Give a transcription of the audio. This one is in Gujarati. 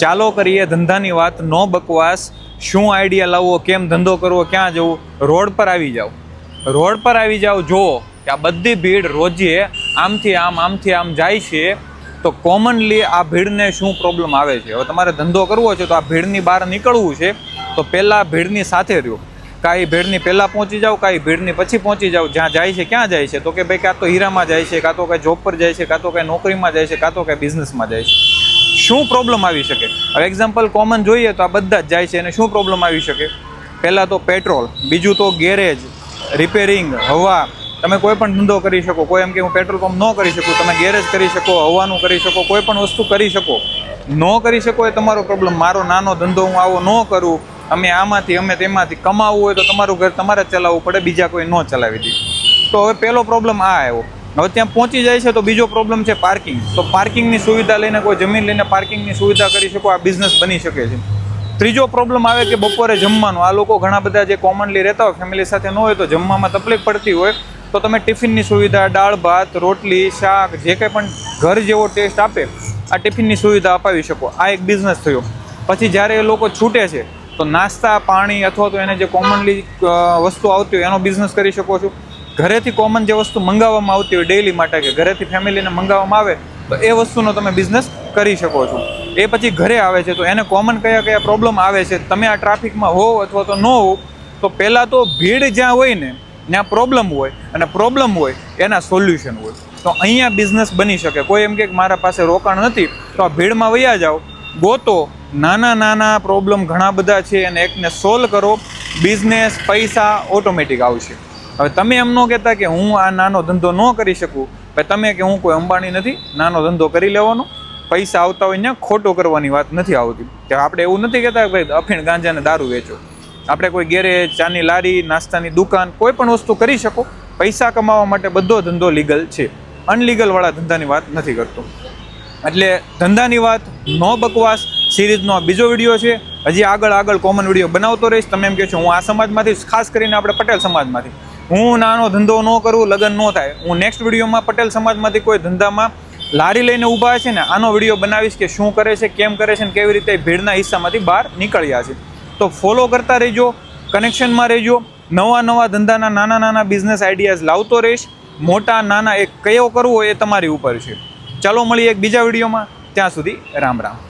ચાલો કરીએ ધંધાની વાત. નો બકવાસ. શું આઈડિયા લાવવો? કેમ ધંધો કરવો? ક્યાં જવું? રોડ પર આવી જાઓ. રોડ પર આવી જાઓ, જુઓ કે આ બધી ભીડ રોજે આમથી આમ આમથી આમ જાય છે. તો કોમનલી આ ભીડને શું પ્રોબ્લેમ આવે છે? હવે તમારે ધંધો કરવો છે તો આ ભીડની બહાર નીકળવું છે. તો પહેલાં ભીડની સાથે રહ્યો. કાંઈ ભીડની પહેલાં પહોંચી જાઓ, કાંઈ ભીડની પછી પહોંચી જાઓ. જ્યાં જાય છે, ક્યાં જાય છે? તો કે ભાઈ, કાં તો હીરામાં જાય છે, કાં તો કાંઈ જોબ પર જાય છે, કાં તો કાંઈ નોકરીમાં જાય છે, કાં તો કાંઈ બિઝનેસમાં જાય છે. શું પ્રોબ્લેમ આવી શકે? હવે એક્ઝામ્પલ કોમન જોઈએ તો આ બધા જ જાય છે અને શું પ્રોબ્લેમ આવી શકે? પહેલાં તો પેટ્રોલ બીજું તો ગેરેજ રિપેરિંગ હવા. તમે કોઈ પણ ધંધો કરી શકો, કોઈ એમ કે હું પેટ્રોલ પંપ ન કરી શકું, તમે ગેરેજ કરી શકો, હવાનું કરી શકો, કોઈ પણ વસ્તુ કરી શકો. ન કરી શકો એ તમારો પ્રોબ્લેમ મારો નાનો ધંધો હું આવો ન કરું, અમે આમાંથી, અમે તેમાંથી કમાવવું હોય તો તમારું ઘર તમારે ચલાવવું પડે, બીજા કોઈ ન ચલાવી દે. તો હવે પહેલો પ્રોબ્લેમ આ આવ્યો. હવે ત્યાં પહોંચી જાય છે તો બીજો પ્રોબ્લેમ છે પાર્કિંગ તો પાર્કિંગની સુવિધા લઈને કોઈ જમીન લઈને પાર્કિંગની સુવિધા કરી શકો, આ બિઝનેસ બની શકે છે. ત્રીજો પ્રોબ્લેમ આવે કે બપોરે જમવાનું. આ લોકો ઘણા બધા જે કોમનલી રહેતા હોય ફેમિલી સાથે ન હોય તો જમવામાં તકલીફ પડતી હોય. તો તમે ટિફિનની સુવિધા, દાળ, ભાત, રોટલી, શાક, જે કંઈ પણ ઘર જેવો ટેસ્ટ આપે, આ ટિફિનની સુવિધા અપાવી શકો. આ એક બિઝનેસ થયો. પછી જ્યારે એ લોકો છૂટે છે, તો નાસ્તા, પાણી અથવા તો એને જે કોમનલી વસ્તુ આવતી હોય, એનો બિઝનેસ કરી શકો છો. ઘરેથી કોમન જે વસ્તુ મંગાવવામાં આવતી હોય ડેઈલી માટે કે ઘરેથી ફેમિલીને મંગાવવામાં આવે, તો એ વસ્તુનો તમે બિઝનેસ કરી શકો છો. એ પછી ઘરે આવે છે, તો એને કોમન કયા કયા પ્રોબ્લેમ આવે છે, તમે આ ટ્રાફિકમાં હોવ અથવા તો ન હો તો પહેલાં તો ભીડ જ્યાં હોય ને, ત્યાં પ્રોબ્લેમ હોય અને પ્રોબ્લેમ હોય એના સોલ્યુશન હોય. તો અહીંયા બિઝનેસ બની શકે. કોઈ એમ કે મારા પાસે રોકાણ નથી, તો આ ભીડમાં વયા જાઓ. ગોતો. નાના નાના પ્રોબ્લેમ ઘણા બધા છે અને એકને સોલ્વ કરો. બિઝનેસ પૈસા ઓટોમેટિક આવશે. હવે તમે એમ ન કહેતા કે હું આ નાનો ધંધો ન કરી શકું, ભાઈ તમે કે હું કોઈ અંબાણી નથી, નાનો ધંધો કરી લેવાનો. પૈસા આવતા હોય ને ખોટો કરવાની વાત નથી આવતી. કે આપણે એવું નથી કહેતા કે ભાઈ અફીણ ગાંજાને દારૂ વેચો. આપણે કોઈ ગેરેજ, ચાની લારી, નાસ્તાની દુકાન, કોઈ પણ વસ્તુ કરી શકો. પૈસા કમાવા માટે બધો ધંધો લીગલ છે. અનલીગલવાળા ધંધાની વાત નથી કરતો. એટલે ધંધાની વાત નો બકવાસ. સિરીઝનો આ બીજો વીડિયો છે. હજી આગળ આગળ કોમન વીડિયો બનાવતો રહીશ. તમે એમ કહો છો, હું આ સમાજમાંથી ખાસ કરીને આપણે પટેલ સમાજમાંથી. હું નાનો ધંધો ન કરું, લગ્ન ન થાય. હું નેક્સ્ટ વિડીયોમાં પટેલ સમાજમાંથી કોઈ ધંધામાં લારી લઈને ઊભા છે ને, આનો વીડિયો બનાવીશ કે શું કરે છે, કેમ કરે છે ને, કેવી રીતે ભીડના હિસ્સામાંથી બહાર નીકળ્યા છે. તો ફોલો કરતા રહેજો કનેક્શનમાં રહેજો. નવા નવા ધંધાના નાના નાના બિઝનેસ આઈડિયાઝ લાવતો રહીશ. મોટા નાના એક કયો કરવો એ તમારી ઉપર છે. ચાલો મળીએ એક બીજા વિડીયોમાં. ત્યાં સુધી રામ રામ.